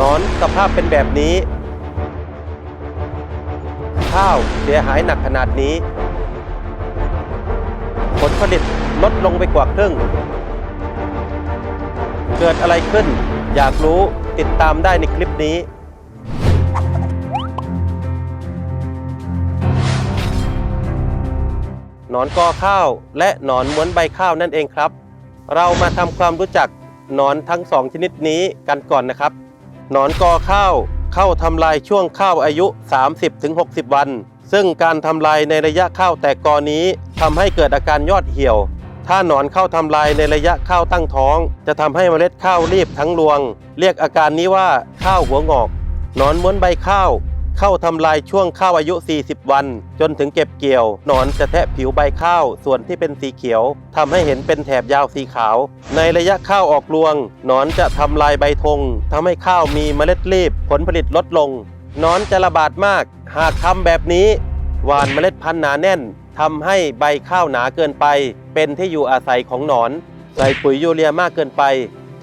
นอนสภาพเป็นแบบนี้ ข้าวเสียหายหนักขนาดนี้ ผลผลิตลดลงไปกว่าครึ่ง เกิดอะไรขึ้น อยากรู้ติดตามได้ในคลิปนี้หนอนกอข้าวและหนอนม้วนใบข้าวนั่นเองครับ เรามาทำความรู้จักหนอนทั้งสองชนิดนี้กันก่อนนะครับ หนอนกอข้าวเข้าทำลายช่วงข้าวอายุ 30-60 วัน ซึ่งการทำลายในระยะข้าวแตกกอนี้ทำให้เกิดอาการยอดเหี่ยว ถ้าหนอนเข้าทำลายในระยะข้าวตั้งท้อง จะทำให้เมล็ดข้าวรีบทั้งรวง เรียกอาการนี้ว่าข้าวหัวงอก หนอนม้วนใบข้าว เข้าทำลายช่วงข้าวอายุ 40 วัน จนถึงเก็บเกี่ยว หนอนจะแทะผิวใบข้าว ส่วนที่เป็นสีเขียวทำให้เห็นเป็นแถบยาวสีขาว ในระยะข้าวออกรวง หนอนจะทำลายใบธงทำให้ข้าวมีเมล็ดรีบ ผลผลิตลดลง หนอนจะระบาดมาก หากทำแบบนี้หวานเมล็ดพันธุ์หนาแน่นทำให้ใบข้าวหนาเกินไป เป็นที่อยู่อาศัยของหนอน ใส่ปุ๋ยยูเรียมากเกินไป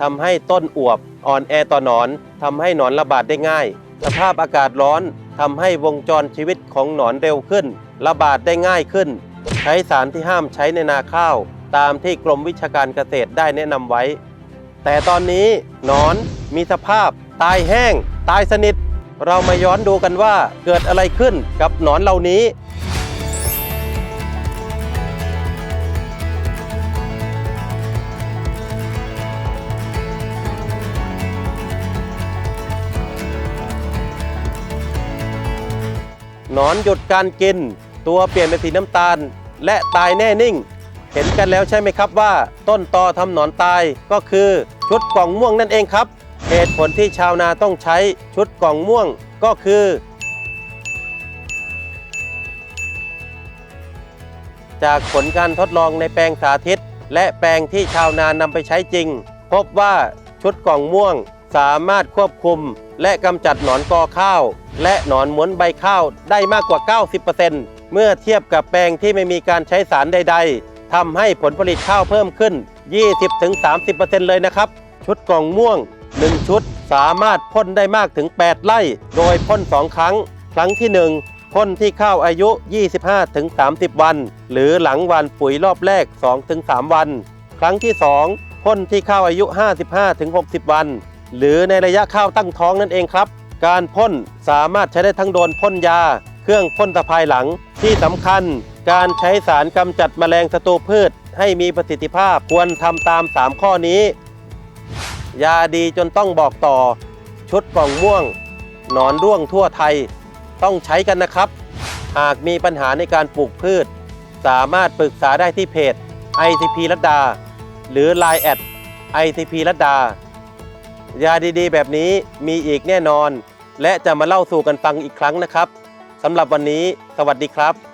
ทำให้ต้นอวบอ่อนแอต่อหนอนทำให้หนอนระบาดได้ง่าย สภาพอากาศร้อนทำให้วงจรชีวิตของหนอนเร็วขึ้น ระบาดได้ง่ายขึ้น ใช้สารที่ห้ามใช้ในนาข้าว ตามที่กรมวิชาการเกษตรได้แนะนำไว้ แต่ตอนนี้หนอนมีสภาพ ตายแห้ง ตายสนิท เรามาย้อนดูกันว่าเกิดอะไรขึ้นกับหนอนเหล่านี้ หนอนหยุดการกิน ตัวเปลี่ยนเป็นสีน้ำตาล และตายแน่นิ่ง เห็นกันแล้วใช่ไหมครับว่า ต้นตอทำหนอนตายก็คือชุดกล่องม่วงนั่นเองครับ เหตุผลที่ชาวนาต้องใช้ชุดกล่องม่วงก็คือ จากผลการทดลองในแปลงสาธิต และแปลงที่ชาวนานำไปใช้จริง พบว่าชุดกล่องม่วง สามารถควบคุมและกำจัดหนอนกอข้าว และหนอนม้วนใบข้าวได้มากกว่า 90%เมื่อเทียบกับแปลงที่ไม่มีการใช้สารใด ๆทำให้ผลผลิตข้าวเพิ่มขึ้น 20-30%เลยนะครับ ชุดกล่องม่วง 1 ชุดสามารถพ่นได้มากถึง 8 ไร่ โดยพ่น 2 ครั้ง ครั้งที่ 1พ่นที่ข้าวอายุ 25-30 วัน หรือหลังวานปุ๋ยรอบแรก 2-3 วัน ครั้งที่ 2พ่นที่ข้าวอายุ 55-60 วัน หรือในระยะข้าวตั้งท้องนั่นเองครับ การพ่นสามารถใช้ได้ทั้งโดนพ่นยา เครื่องพ่นตะภายหลัง ที่สำคัญ การใช้สารกำจัดแมลงศัตรูพืช ให้มีประสิทธิภาพควรทำตาม 3 ข้อนี้ ยาดีจนต้องบอกต่อ ชุดกล่องม่วง หนอนร่วงทั่วไทย ต้องใช้กันนะครับ หากมีปัญหาในการปลูกพืช สามารถปรึกษาได้ที่เพจ ITP รัตดา หรือ Line แอด ITP รัตดา ยาดีๆ แบบนี้มีอีกแน่นอน และจะมาเล่าสู่กันฟังอีกครั้งนะครับสำหรับวันนี้ สวัสดีครับ